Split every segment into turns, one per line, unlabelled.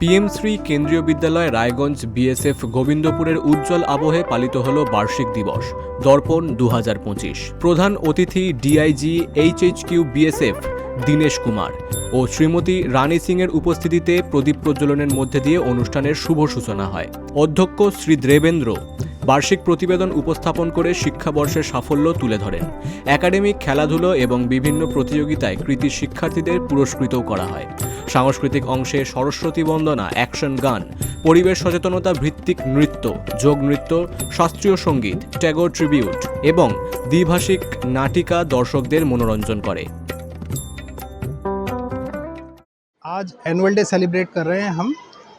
পিএমশ্রী কেন্দ্রীয় বিদ্যালয় রায়গঞ্জ বিএসএফ গোবিন্দপুরের উজ্জ্বল আবহে পালিত হল বার্ষিক দিবস, দর্পণ দু হাজার পঁচিশ। প্রধান অতিথি DIG HHQ BSF Dinesh Kumar ও শ্রীমতী রানী সিংয়ের উপস্থিতিতে প্রদীপ প্রজ্বলনের মধ্যে দিয়ে অনুষ্ঠানের শুভ সূচনা হয়। অধ্যক্ষ শ্রী দেবেন্দ্র বার্ষিক প্রতিবেদন উপস্থাপন করে শিক্ষাবর্ষের সাফল্য তুলে ধরেন একাডেমিক খেলাধুলো এবং বিভিন্ন প্রতিযোগিতায় কৃতি শিক্ষার্থীদের পুরস্কৃতও করা হয় সাংস্কৃতিক অংশে সরস্বতী বন্দনা অ্যাকশন গান পরিবেশ সচেতনতা ভিত্তিক নৃত্য যোগ নৃত্য শাস্ত্রীয় সঙ্গীত ট্যাগর ট্রিবিউট এবং দ্বিভাষিক নাটিকা দর্শকদের মনোরঞ্জন করে
आज एनुअल डे सेलिब्रेट कर रहे हैं हम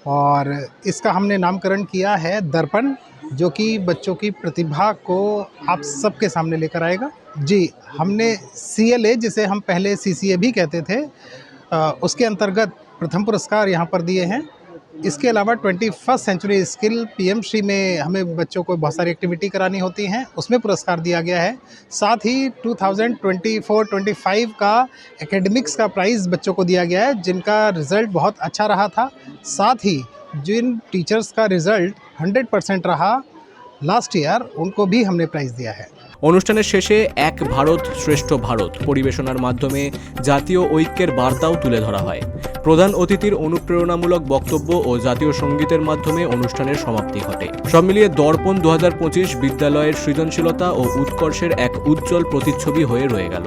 और इसका हमने नामकरण किया है दर्पण जो कि बच्चों की प्रतिभा को आप सबके सामने लेकर आएगा। जी हमने सी एल ए जिसे हम पहले सी सी ए भी कहते थे अ, उसके अंतर्गत प्रथम पुरस्कार यहाँ पर दिए हैं। इसके अलावा twenty first century skill PM Shri में हमें बच्चों को बहुत सारी एक्टिविटी करानी होती हैं। उसमें पुरस्कार दिया गया है। साथ ही 2024-25 का एकेडमिक्स का प्राइज़ बच्चों को दिया गया है जिनका रिज़ल्ट बहुत अच्छा रहा था। साथ ही जिन टीचर्स का रिज़ल्ट 100 परसेंट रहा लास्ट ईयर उनको भी हमने प्राइज़ दिया है
অনুষ্ঠানের শেষে এক ভারত শ্রেষ্ঠ ভারত পরিবেশনার মাধ্যমে জাতীয় ঐক্যের বার্তাও তুলে ধরা হয় প্রধান অতিথির অনুপ্রেরণামূলক বক্তব্য ও জাতীয় সঙ্গীতের মাধ্যমে অনুষ্ঠানের সমাপ্তি ঘটে সব মিলিয়ে দর্পণ দু বিদ্যালয়ের সৃজনশীলতা ও উৎকর্ষের এক উজ্জ্বল প্রতিচ্ছবি হয়ে রয়ে গেল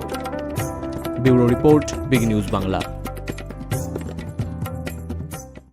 bureau report big news Bangla